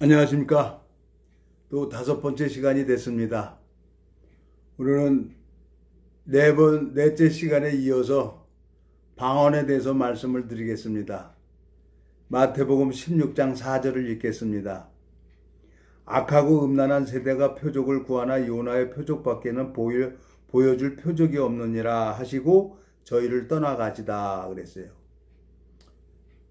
안녕하십니까. 또 다섯 번째 시간이 됐습니다. 오늘은 네 번, 넷째 시간에 이어서 방언에 대해서 말씀을 드리겠습니다. 마태복음 16장 4절을 읽겠습니다. 악하고 음란한 세대가 표적을 구하나 요나의 표적밖에는 보여, 보여줄 표적이 없느니라 하시고 저희를 떠나가지다 그랬어요.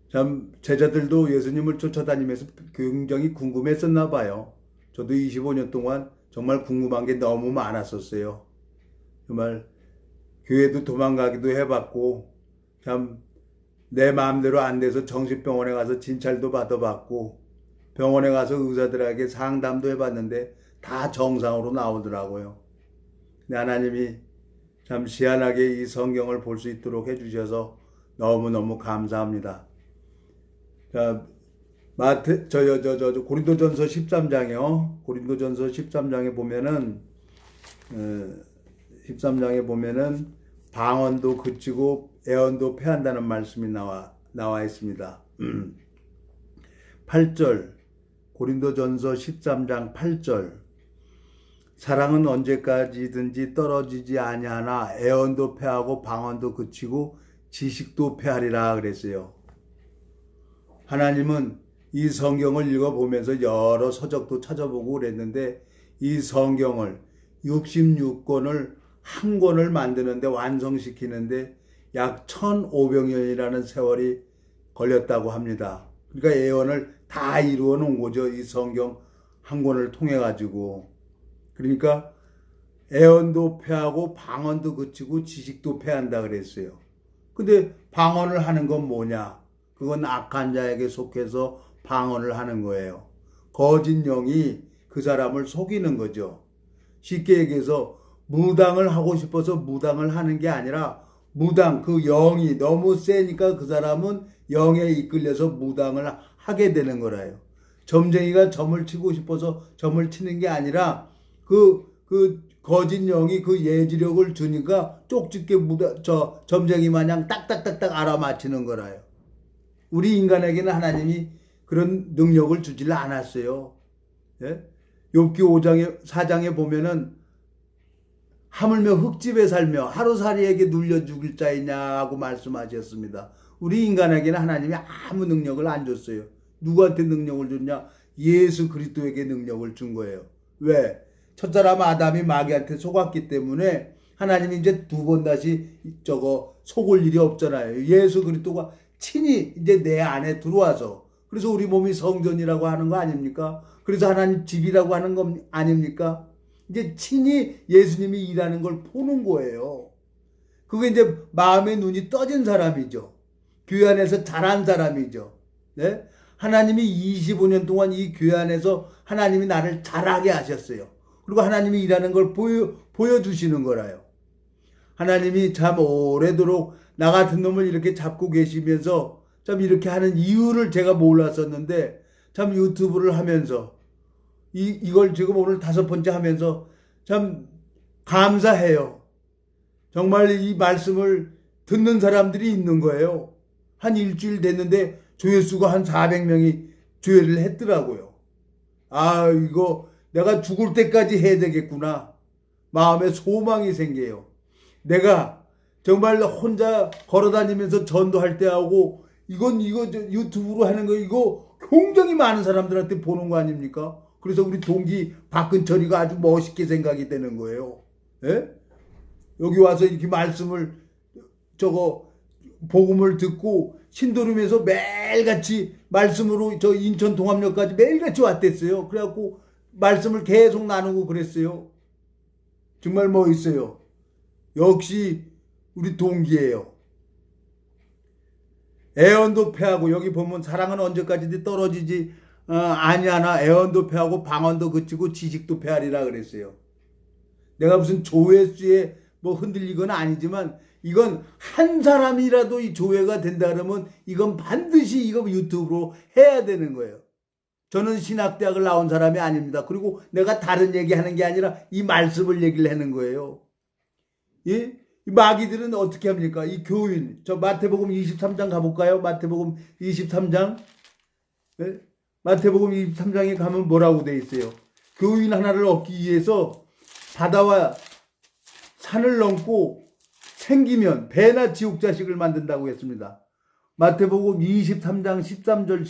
참 제자들도 예수님을 쫓아다니면서 굉장히 궁금했었나 봐요. 저도 25년 동안 정말 궁금한 게 너무 많았었어요. 정말 교회도 도망가기도 해봤고 참 내 마음대로 안 돼서 정신병원에 가서 진찰도 받아봤고 병원에 가서 의사들에게 상담도 해봤는데 다 정상으로 나오더라고요. 근데 하나님이 참 시한하게 이 성경을 볼 수 있도록 해주셔서 너무너무 감사합니다. 자, 마태, 저, 저, 저, 저, 고린도전서 13장이요. 고린도전서 13장에 보면은, 어, 13장에 보면은, 방언도 그치고 애언도 패한다는 말씀이 나와, 나와 있습니다. 8절, 고린도전서 13장 8절. 사랑은 언제까지든지 떨어지지 아니하나 애언도 패하고 방언도 그치고 지식도 패하리라 그랬어요. 하나님은 이 성경을 읽어보면서 여러 서적도 찾아보고 그랬는데 이 성경을 66권을 한 권을 만드는데 완성시키는데 약 1500년이라는 세월이 걸렸다고 합니다. 그러니까 예언을 다 이루어 놓은 거죠. 이 성경 한 권을 통해 가지고. 그러니까 애언도 패하고 방언도 그치고 지식도 패한다 그랬어요. 근데 방언을 하는 건 뭐냐? 그건 악한 자에게 속해서 방언을 하는 거예요. 거짓 영이 그 사람을 속이는 거죠. 쉽게 얘기해서 무당을 하고 싶어서 무당을 하는 게 아니라 무당 그 영이 너무 세니까 그 사람은 영에 이끌려서 무당을 하게 되는 거라요. 점쟁이가 점을 치고 싶어서 점을 치는 게 아니라 그, 그 거짓 영이 그 예지력을 주니까 쪽집게 무당, 저 점쟁이 마냥 딱딱딱딱 알아맞히는 거라요. 우리 인간에게는 하나님이 그런 능력을 주질 않았어요. 예? 욥기 5장에 4장에 보면은 하물며 흙집에 살며 하루살이에게 눌려 죽일 자이냐고 말씀하셨습니다. 우리 인간에게는 하나님이 아무 능력을 안 줬어요. 누구한테 능력을 줬냐? 예수 그리스도에게 능력을 준 거예요. 왜? 첫사람 아담이 마귀한테 속았기 때문에 하나님이 이제 두 번 다시 저거 속을 일이 없잖아요. 예수 그리스도가 친히 이제 내 안에 들어와서 그래서 우리 몸이 성전이라고 하는 거 아닙니까? 그래서 하나님 집이라고 하는 거 아닙니까? 이제 친히 예수님이 일하는 걸 보는 거예요. 그게 이제 마음의 눈이 떠진 사람이죠. 교회 안에서 자란 사람이죠. 네? 하나님이 25년 동안 이 교회 안에서 하나님이 나를 자라게 하셨어요. 그리고 하나님이 일하는 걸 보여, 보여주시는 거라요. 하나님이 참 오래도록 나 같은 놈을 이렇게 잡고 계시면서 참 이렇게 하는 이유를 제가 몰랐었는데 참 유튜브를 하면서 이, 이걸 지금 오늘 다섯 번째 하면서 참 감사해요. 정말 이 말씀을 듣는 사람들이 있는 거예요. 한 일주일 됐는데 조회수가 한 400명이 조회를 했더라고요. 아, 이거 내가 죽을 때까지 해야 되겠구나. 마음에 소망이 생겨요. 내가 정말 혼자 걸어 다니면서 전도할 때 하고 이건 이거 유튜브로 하는 거 이거 굉장히 많은 사람들한테 보는 거 아닙니까? 그래서 우리 동기 박근철이가 아주 멋있게 생각이 되는 거예요. 예? 여기 와서 이렇게 말씀을 저거 복음을 듣고 신도림에서 매일같이 말씀으로 저 인천 동암역까지 매일같이 왔댔어요. 그래갖고 말씀을 계속 나누고 그랬어요. 정말 멋있어요. 역시 우리 동기예요. 애언도 패하고 여기 보면 사랑은 언제까지 떨어지지 어, 아니하나 애언도 패하고 방언도 그치고 지식도 패하리라 그랬어요. 내가 무슨 조회수에 뭐 흔들리거나 아니지만 이건 한 사람이라도 이 조회가 된다 그러면 이건 반드시 이거 유튜브로 해야 되는 거예요. 저는 신학대학을 나온 사람이 아닙니다. 그리고 내가 다른 얘기하는 게 아니라 이 말씀을 얘기를 하는 거예요. 예? 이 마귀들은 어떻게 합니까? 이 교인, 저 마태복음 23장 가볼까요? 마태복음 23장. 예? 마태복음 23장에 가면 뭐라고 돼 있어요? 교인 하나를 얻기 위해서 바다와 산을 넘고 생기면 배나 지옥 자식을 만든다고 했습니다. 마태복음 23장 13절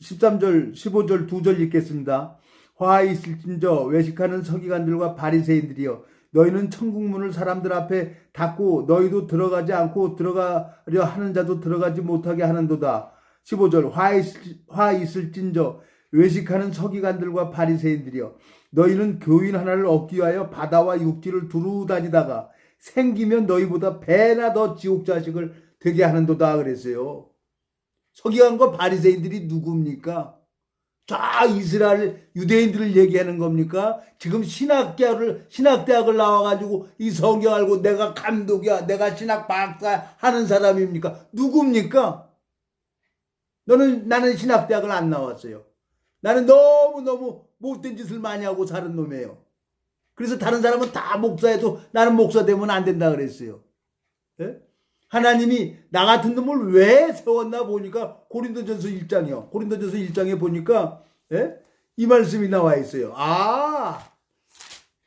13절 15절 두절 읽겠습니다. 화 있을진저 외식하는 서기관들과 바리새인들이여 너희는 천국 문을 사람들 앞에 닫고 너희도 들어가지 않고 들어가려 하는 자도 들어가지 못하게 하는도다. 15절 화, 있을, 화 있을진저 외식하는 서기관들과 바리새인들이여 너희는 교인 하나를 얻기 위하여 바다와 육지를 두루 다니다가 생기면 너희보다 배나 더 지옥 자식을 되게 하는도다 그랬어요. 서기관과 바리새인들이 누굽니까? 자 이스라엘 유대인들을 얘기하는 겁니까? 지금 신학교를 신학대학을 나와가지고 이 성경 알고 내가 감독이야, 내가 신학 박사 하는 사람입니까? 누굽니까? 너는 나는 신학대학을 안 나왔어요. 나는 너무 너무 못된 짓을 많이 하고 사는 놈이에요. 그래서 다른 사람은 다 목사해도 나는 목사 되면 안 된다 그랬어요. 예? 하나님이 나 같은 놈을 왜 세웠나 보니까 고린도전서 1장이요. 고린도전서 1장에 보니까 예? 이 말씀이 나와 있어요. 아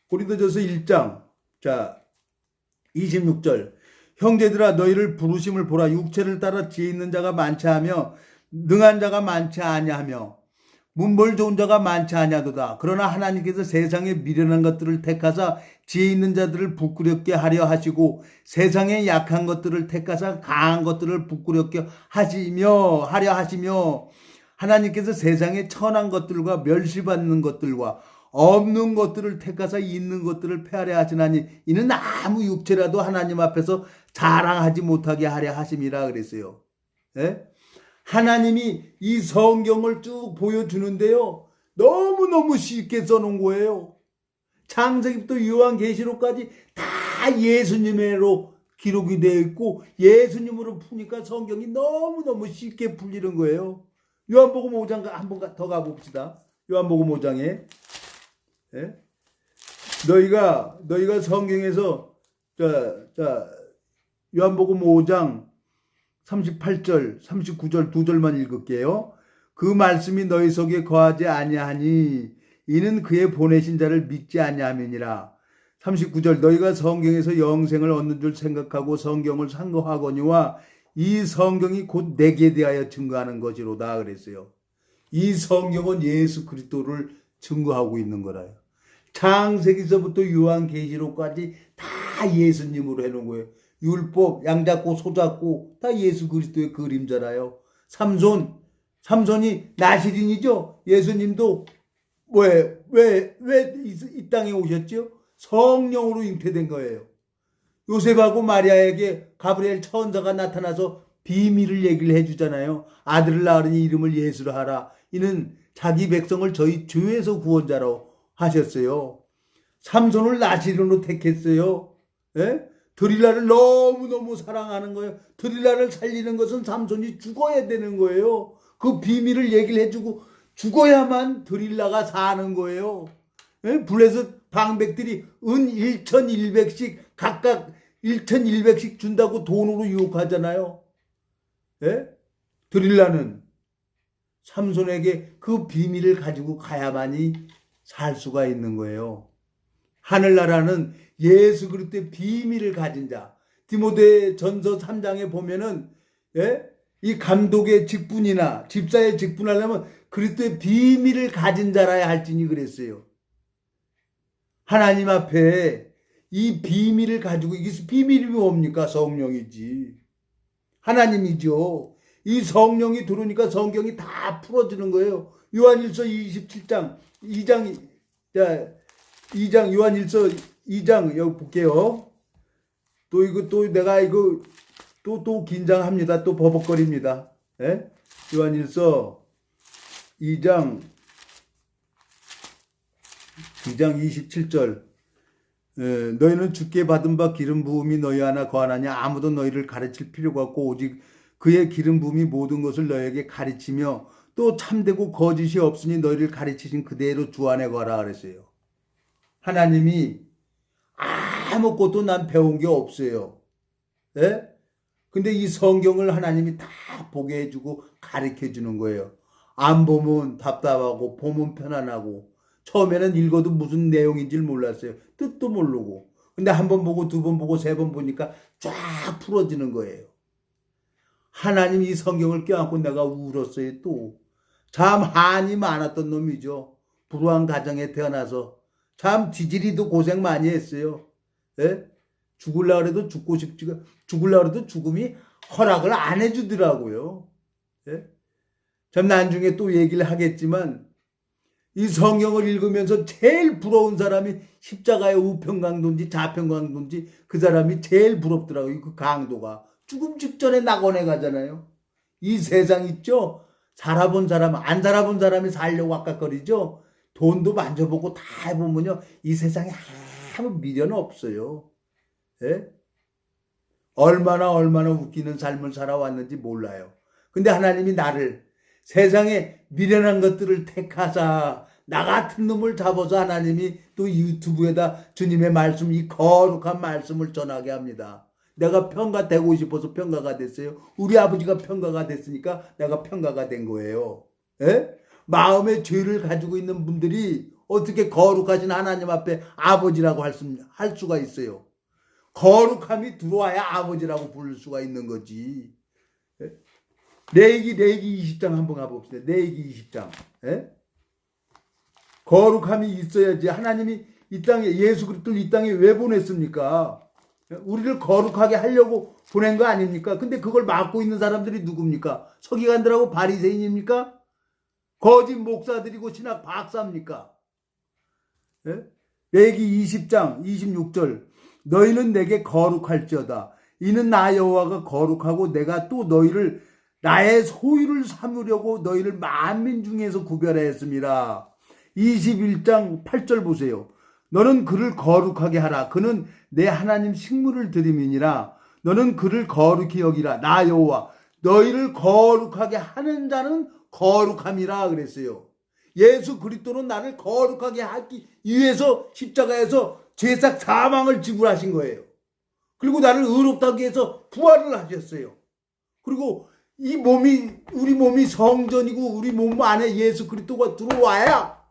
고린도전서 1장 자 26절 형제들아 너희를 부르심을 보라 육체를 따라 지혜 있는 자가 많지 하며 능한 자가 많지 아니하며 문벌 좋은 자가 많지 아니하도다. 그러나 하나님께서 세상에 미련한 것들을 택하사 지혜 있는 자들을 부끄럽게 하려 하시고 세상에 약한 것들을 택하사 강한 것들을 부끄럽게 하시며 하려 하시며 하나님께서 세상에 천한 것들과 멸시받는 것들과 없는 것들을 택하사 있는 것들을 폐하려 하시나니 이는 아무 육체라도 하나님 앞에서 자랑하지 못하게 하려 하심이라 그랬어요. 예? 하나님이 이 성경을 쭉 보여주는데요. 너무너무 쉽게 써놓은 거예요. 창세기부터 요한계시록까지 다 예수님으로 기록이 되어 있고 예수님으로 푸니까 성경이 너무너무 쉽게 풀리는 거예요. 요한복음 5장 한번 더 가봅시다. 요한복음 5장에 예? 너희가 너희가 성경에서 자, 자 요한복음 5장 38절, 39절 두 절만 읽을게요. 그 말씀이 너희 속에 거하지 아니하니 이는 그의 보내신 자를 믿지 아니함이니라. 39절 너희가 성경에서 영생을 얻는 줄 생각하고 성경을 상고하거니와 이 성경이 곧 내게 대하여 증거하는 것이로다 그랬어요. 이 성경은 예수 그리스도를 증거하고 있는 거라요. 창세기서부터 요한계시록까지 다 예수님으로 해놓은 거예요. 율법, 양잡고 소잡고 다 예수 그리스도의 그림자라요. 삼손, 삼손이 나시린이죠. 예수님도 왜, 왜, 왜 이 땅에 오셨죠? 성령으로 잉태된 거예요. 요셉하고 마리아에게 가브리엘 천사가 나타나서 비밀을 얘기를 해주잖아요. 아들을 낳으니 이름을 예수로 하라. 이는 자기 백성을 저희 죄에서 구원자로 하셨어요. 삼손을 나시린으로 택했어요. 예? 드릴라를 너무너무 사랑하는 거예요. 드릴라를 살리는 것은 삼손이 죽어야 되는 거예요. 그 비밀을 얘기를 해주고 죽어야만 드릴라가 사는 거예요. 예? 블레셋 방백들이 은 1,100씩 각각 1,100씩 준다고 돈으로 유혹하잖아요. 예? 드릴라는 삼손에게 그 비밀을 가지고 가야만이 살 수가 있는 거예요. 하늘나라는 예수 그리스도의 비밀을 가진 자. 디모데 전서 3장에 보면은 예? 이 감독의 직분이나 집사의 직분하려면 그리스도의 비밀을 가진 자라야 할지니 그랬어요. 하나님 앞에 이 비밀을 가지고 이게 비밀이 뭡니까? 성령이지. 하나님이죠. 이 성령이 들어오니까 성경이 다 풀어지는 거예요. 요한일서 27장 2장 자 2장 요한일서 2장 여기 볼게요. 또 이거 또 내가 이거 또또 긴장합니다. 또 버벅거립니다. 예? 요한일서 2장 2장 27절 예, 너희는 주께 받은 바 기름 부음이 너희 하나 거하나냐 아무도 너희를 가르칠 필요가 없고 오직 그의 기름 부음이 모든 것을 너희에게 가르치며 또 참되고 거짓이 없으니 너희를 가르치신 그대로 주 안에 거하라 그랬어요. 하나님이 아무것도 난 배운 게 없어요. 예? 근데 이 성경을 하나님이 다 보게 해주고 가르쳐 주는 거예요. 안 보면 답답하고 보면 편안하고 처음에는 읽어도 무슨 내용인지 몰랐어요. 뜻도 모르고. 근데 한 번 보고 두 번 보고 세 번 보니까 쫙 풀어지는 거예요. 하나님 이 성경을 껴안고 내가 울었어요 또. 참 한이 많았던 놈이죠. 불우한 가정에 태어나서 참 지질이도 고생 많이 했어요. 예? 죽을라 그래도 죽고 싶지가 죽을라 그래도 죽음이 허락을 안 해주더라고요. 예? 참 나중에 또 얘기를 하겠지만 이 성경을 읽으면서 제일 부러운 사람이 십자가의 우편 강도인지 좌편 강도인지 그 사람이 제일 부럽더라고요. 그 강도가 죽음 직전에 낙원에 가잖아요. 이 세상 있죠. 살아본 사람 안 살아본 사람이 살려고 아까거리죠. 돈도 만져보고 다 해보면요 이 세상에 아무 미련 없어요. 예? 얼마나 얼마나 웃기는 삶을 살아왔는지 몰라요. 근데 하나님이 나를 세상에 미련한 것들을 택하사 나 같은 놈을 잡아서 하나님이 또 유튜브에다 주님의 말씀, 이 거룩한 말씀을 전하게 합니다. 내가 평가 되고 싶어서 평가가 됐어요. 우리 아버지가 평가가 됐으니까 내가 평가가 된 거예요. 예? 마음의 죄를 가지고 있는 분들이 어떻게 거룩하신 하나님 앞에 아버지라고 할, 수, 할 수가 있어요. 거룩함이 들어와야 아버지라고 부를 수가 있는 거지. 예? 레이기 레이기 20장 한번 가봅시다. 레이기 20장. 예? 거룩함이 있어야지 하나님이 이 땅에 예수 그리스도를 이 땅에 왜 보냈습니까? 우리를 거룩하게 하려고 보낸 거 아닙니까? 근데 그걸 막고 있는 사람들이 누굽니까? 서기관들하고 바리새인입니까? 거짓 목사들이고 신학 박사입니까? 예? 레기 20장 26절 너희는 내게 거룩할지어다 이는 나 여호와가 거룩하고 내가 또 너희를 나의 소유를 삼으려고 너희를 만민 중에서 구별하였습니다. 21장 8절 보세요. 너는 그를 거룩하게 하라. 그는 내 하나님 식물을 드림이니라. 너는 그를 거룩히 여기라. 나 여호와 너희를 거룩하게 하는 자는 거룩함이라 그랬어요. 예수 그리스도는 나를 거룩하게 하기 위해서 십자가에서 죄삭 사망을 지불하신 거예요. 그리고 나를 의롭다고 해서 부활을 하셨어요. 그리고 이 몸이 우리 몸이 성전이고 우리 몸 안에 예수 그리스도가 들어와야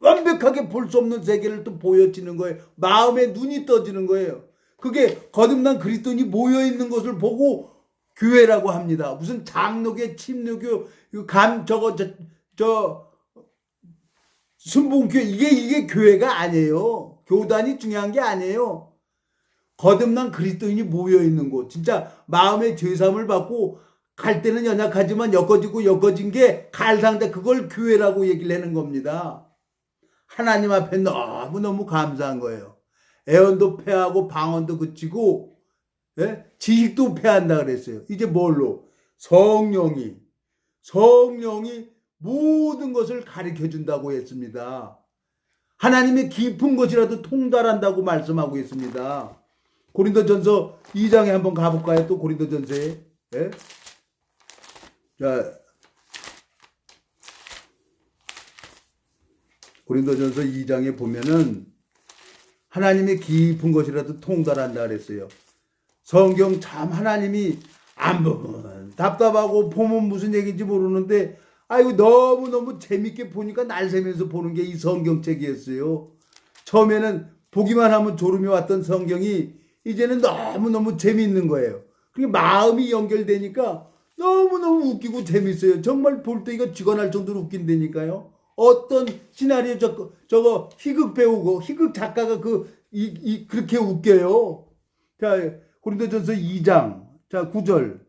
완벽하게 볼 수 없는 세계를 또 보여지는 거예요. 마음의 눈이 떠지는 거예요. 그게 거듭난 그리스도인이 모여 있는 것을 보고 교회라고 합니다. 무슨 장로교, 침례교, 감 저거 저, 저 순봉교회 이게 이게 교회가 아니에요. 교단이 중요한 게 아니에요. 거듭난 그리스도인이 모여 있는 곳. 진짜 마음의 죄삼을 받고 갈 때는 연약하지만 엮어지고 엮어진 게 갈상대 그걸 교회라고 얘기를 하는 겁니다. 하나님 앞에 너무너무 감사한 거예요. 애원도 패하고 방언도 그치고 예? 지식도 패한다 그랬어요. 이제 뭘로? 성령이 성령이 모든 것을 가르쳐 준다고 했습니다. 하나님의 깊은 것이라도 통달한다고 말씀하고 있습니다. 고린도전서 2장에 한번 가볼까요? 또 고린도전서에 예? 자 고린도전서 2장에 보면은 하나님의 깊은 것이라도 통달한다 그랬어요. 성경 참 하나님이 안 보면 답답하고 보면 무슨 얘기인지 모르는데 아이고 너무너무 재밌게 보니까 날 새면서 보는 게 이 성경책이었어요. 처음에는 보기만 하면 졸음이 왔던 성경이 이제는 너무너무 재미있는 거예요. 그게 마음이 연결되니까 너무너무 웃기고 재밌어요. 정말 볼 때 이거 직원할 정도로 웃긴다니까요. 어떤 시나리오 저거, 저거 희극 배우고 희극 작가가 그, 이, 이, 그렇게 웃겨요. 자, 고린도전서 2장, 자, 9절.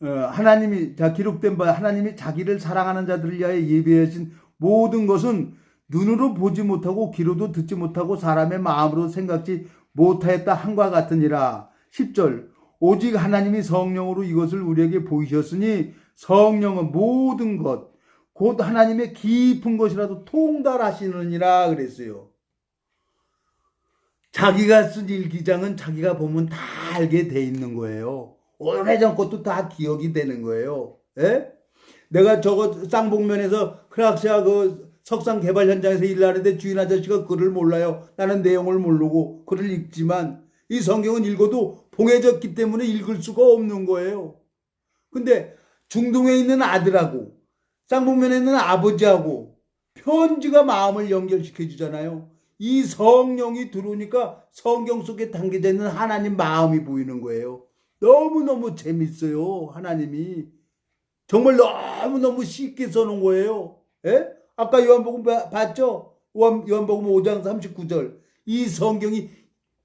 어, 하나님이, 자, 기록된 바, 하나님이 자기를 사랑하는 자들을 위하여 예비하신 모든 것은 눈으로 보지 못하고 귀로도 듣지 못하고 사람의 마음으로 생각지 못하였다 한과 같으니라. 10절. 오직 하나님이 성령으로 이것을 우리에게 보이셨으니 성령은 모든 것, 곧 하나님의 깊은 것이라도 통달하시느니라 그랬어요. 자기가 쓴 일기장은 자기가 보면 다 알게 돼 있는 거예요. 오래전 것도 다 기억이 되는 거예요. 예? 내가 저거 쌍봉면에서 크락시아 그 석상 개발 현장에서 일하는데 주인 아저씨가 글을 몰라요. 나는 내용을 모르고 글을 읽지만 이 성경은 읽어도 봉해졌기 때문에 읽을 수가 없는 거예요. 근데 중동에 있는 아들하고 쌍봉면에는 아버지하고 편지가 마음을 연결시켜 주잖아요. 이 성령이 들어오니까 성경 속에 담겨져 있는 하나님 마음이 보이는 거예요. 너무너무 재밌어요. 하나님이. 정말 너무너무 쉽게 써놓은 거예요. 예? 아까 요한복음 봐- 봤죠? 요한, 요한복음 5장 39절. 이 성경이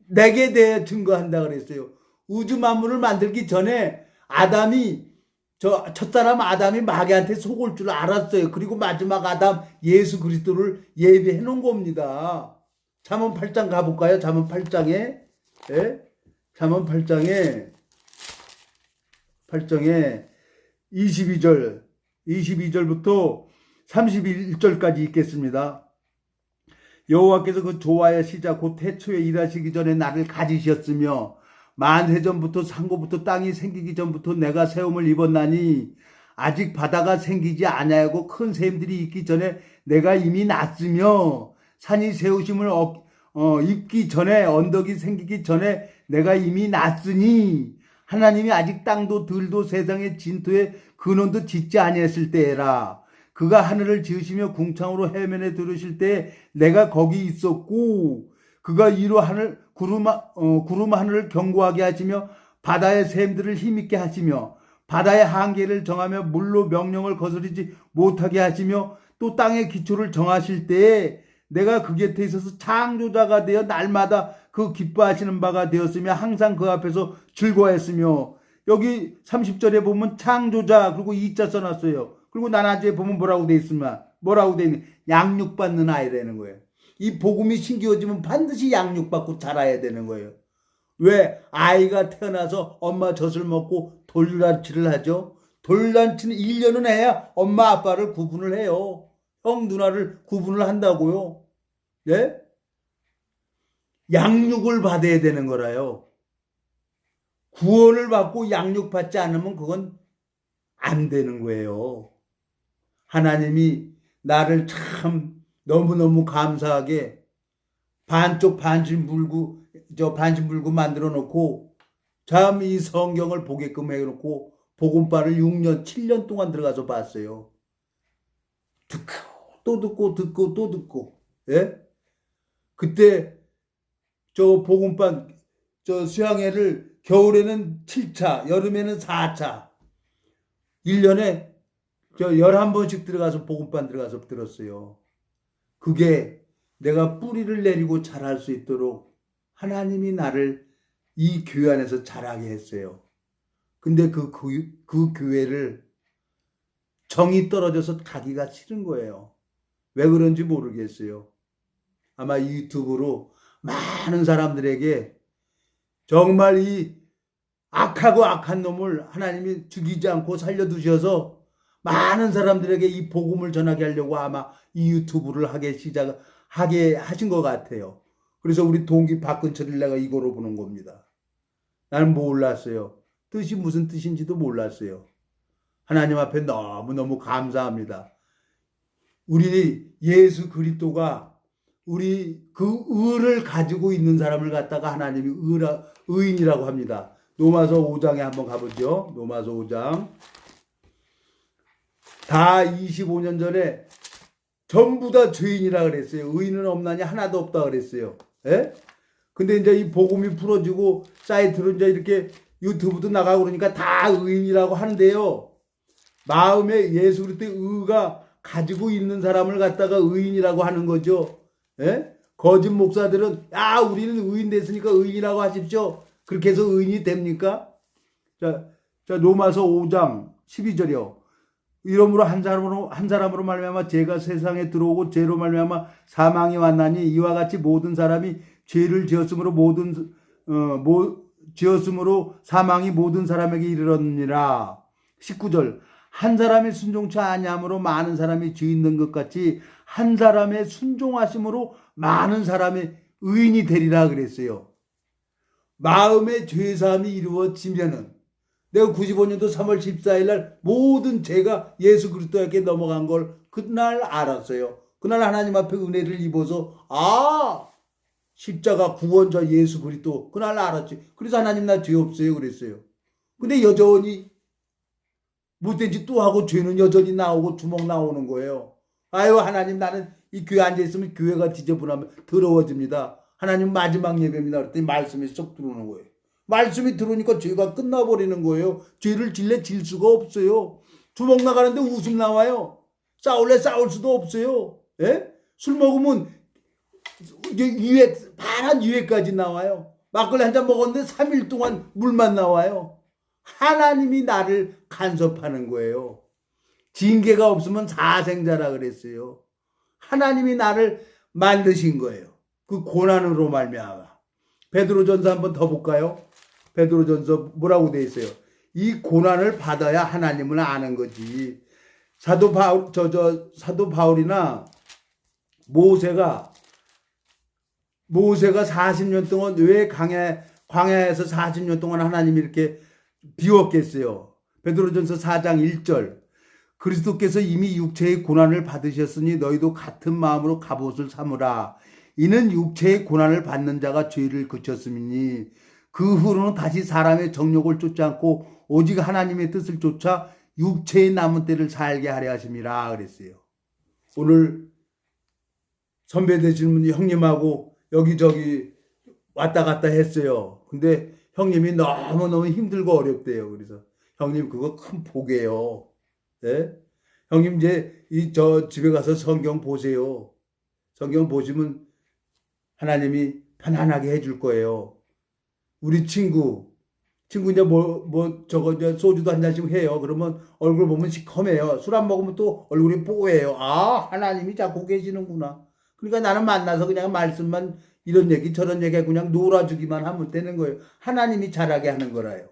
내게 대해 증거한다 그랬어요. 우주 만물을 만들기 전에 아담이 저 첫사람 아담이 마귀한테 속을 줄 알았어요. 그리고 마지막 아담 예수 그리스도를 예비해 놓은 겁니다. 잠언 8장 가볼까요? 잠언 8장에 예? 잠언 8장에 8장에 22절 22절부터 31절까지 읽겠습니다. 여호와께서 그 조화의 시작 곧 태초에 일하시기 전에 나를 가지셨으며 만세 전부터 상고부터 땅이 생기기 전부터 내가 세움을 입었나니 아직 바다가 생기지 아니하고 큰 샘들이 있기 전에 내가 이미 났으며 산이 세우심을 업- 어, 입기 전에 언덕이 생기기 전에 내가 이미 났으니 하나님이 아직 땅도 들도 세상의 진토에 근원도 짓지 아니했을 때에라. 그가 하늘을 지으시며 궁창으로 해면에 들으실 때 내가 거기 있었고 그가 이로 하늘 구름 하- 어, 구름 하늘을 견고하게 하시며 바다의 샘들을 힘있게 하시며 바다의 한계를 정하며 물로 명령을 거스르지 못하게 하시며 또 땅의 기초를 정하실 때에 내가 그 곁에 있어서 창조자가 되어 날마다 그 기뻐하시는 바가 되었으며 항상 그 앞에서 즐거워했으며 여기 30절에 보면 창조자 그리고 이자 써놨어요. 그리고 나나지에 보면 뭐라고 돼 있으면 뭐라고 돼 있는 양육받는 아이라는 거예요. 이 복음이 신기해지면 반드시 양육받고 자라야 되는 거예요. 왜 아이가 태어나서 엄마 젖을 먹고 돌잔치를 하죠? 돌잔치는 1년은 해야 엄마 아빠를 구분을 해요. 형 누나를 구분을 한다고요. 예? 양육을 받아야 되는 거라요. 구원을 받고 양육받지 않으면 그건 안 되는 거예요. 하나님이 나를 참 너무너무 감사하게 반쪽 반신 물고 저 반신 물고 만들어 놓고 참 이 성경을 보게끔 해 놓고 복음바를 6년 7년 동안 들어가서 봤어요. 듣고 또 듣고 듣고 또 듣고 예? 그때 저 복음반 저 수양회를 겨울에는 7차, 여름에는 4차. 1년에 저 11번씩 들어가서 복음반 들어가서 들었어요. 그게 내가 뿌리를 내리고 자랄 수 있도록 하나님이 나를 이 교회 안에서 자라게 했어요. 근데 그, 그, 그 교회를 정이 떨어져서 가기가 싫은 거예요. 왜 그런지 모르겠어요. 아마 이 유튜브로 많은 사람들에게 정말 이 악하고 악한 놈을 하나님이 죽이지 않고 살려두셔서 많은 사람들에게 이 복음을 전하게 하려고 아마 이 유튜브를 하게 시작 하게 하신 것 같아요. 그래서 우리 동기 박근철을 내가 이거로 보는 겁니다. 나는 몰랐어요. 뜻이 무슨 뜻인지도 몰랐어요. 하나님 앞에 너무너무 감사합니다. 우리 예수 그리스도가 우리 그 의를 가지고 있는 사람을 갖다가 하나님이 의라, 의인이라고 합니다. 노마서 5장에 한번 가보죠. 노마서 5장. 다 25년 전에 전부 다 죄인이라 그랬어요. 의인은 없나니 하나도 없다 그랬어요. 예? 근데 이제 이 복음이 풀어지고 사이트로 이제 이렇게 유튜브도 나가고 그러니까 다 의인이라고 하는데요. 마음에 예수 그리스도의 의가 가지고 있는 사람을 갖다가 의인이라고 하는 거죠. 예? 거짓 목사들은 야 우리는 의인 됐으니까 의인이라고 하십시오. 그렇게 해서 의인이 됩니까? 자, 자 로마서 5장 12절이요. 이러므로 한 사람으로 한 사람으로 말미암아 죄가 세상에 들어오고 죄로 말미암아 사망이 왔나니 이와 같이 모든 사람이 죄를 지었으므로 모든 어뭐 지었으므로 사망이 모든 사람에게 이르렀느니라. 19절 한 사람이 순종치 아니함으로 많은 사람이 죄 있는 것 같이 한 사람의 순종하심으로 많은 사람이 의인이 되리라 그랬어요. 마음의 죄사함이 이루어지면은 내가 95년도 3월 14일 날 모든 죄가 예수 그리스도에게 넘어간 걸 그날 알았어요. 그날 하나님 앞에 은혜를 입어서 아 십자가 구원자 예수 그리스도 그날 알았지. 그래서 하나님 나 죄 없어요 그랬어요. 근데 여전히 못된 짓 또 하고 죄는 여전히 나오고 주먹 나오는 거예요. 아유 하나님 나는 이 교회 앉아 있으면 교회가 지저분하면 더러워집니다. 하나님 마지막 예배입니다. 그랬더니 말씀이 쏙 들어오는 거예요. 말씀이 들어오니까 죄가 끝나버리는 거예요. 죄를 질래 질 수가 없어요. 주먹 나가는데 웃음 나와요. 싸울래 싸울 수도 없어요. 예? 술 먹으면 이회 반한 이회까지 나와요. 막걸리 한 잔 먹었는데 3일 동안 물만 나와요. 하나님이 나를 간섭하는 거예요. 징계가 없으면 사생자라 그랬어요. 하나님이 나를 만드신 거예요. 그 고난으로 말미암아. 베드로전서 한번 더 볼까요? 베드로전서 뭐라고 돼 있어요? 이 고난을 받아야 하나님을 아는 거지. 사도 바울 저 저 사도 바울이나 모세가 모세가 40년 동안 왜 강해 광야에서 40년 동안 하나님이 이렇게 비웠겠어요. 베드로전서 4장 1절. 그리스도께서 이미 육체의 고난을 받으셨으니 너희도 같은 마음으로 갑옷을 삼으라. 이는 육체의 고난을 받는 자가 죄를 그쳤음이니 그 후로는 다시 사람의 정욕을 쫓지 않고 오직 하나님의 뜻을 쫓아 육체의 남은 때를 살게 하려 하심이라 그랬어요. 오늘 선배 되시는 분이 형님하고 여기저기 왔다 갔다 했어요. 근데 형님이 너무너무 힘들고 어렵대요. 그래서 형님 그거 큰 복이에요. 예? 형님 이제 이 저 집에 가서 성경 보세요. 성경 보시면 하나님이 편안하게 해줄 거예요. 우리 친구, 친구 이제 뭐, 뭐, 저거, 이제 소주도 한 잔씩 해요. 그러면 얼굴 보면 시커매요. 술 안 먹으면 또 얼굴이 뽀해요. 아, 하나님이 자꾸 계시는구나. 그러니까 나는 만나서 그냥 말씀만 이런 얘기 저런 얘기 그냥 놀아주기만 하면 되는 거예요. 하나님이 잘하게 하는 거라요.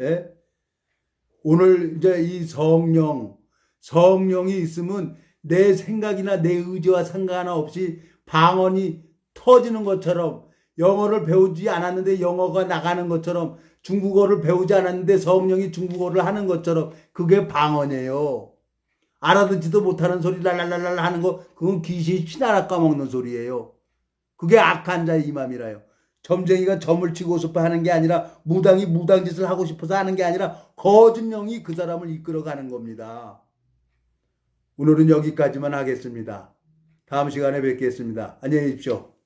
예? 오늘 이제 이 성령, 성령이 있으면 내 생각이나 내 의지와 상관없이 방언이 터지는 것처럼 영어를 배우지 않았는데 영어가 나가는 것처럼 중국어를 배우지 않았는데 성령이 중국어를 하는 것처럼 그게 방언이에요. 알아듣지도 못하는 소리 랄랄랄랄 하는 거 그건 귀신이 치나라 까먹는 소리예요. 그게 악한 자의 이맘이라요. 점쟁이가 점을 치고 싶어 하는 게 아니라 무당이 무당 짓을 하고 싶어서 하는 게 아니라 거짓 영이 그 사람을 이끌어 가는 겁니다. 오늘은 여기까지만 하겠습니다. 다음 시간에 뵙겠습니다. 안녕히 계십시오.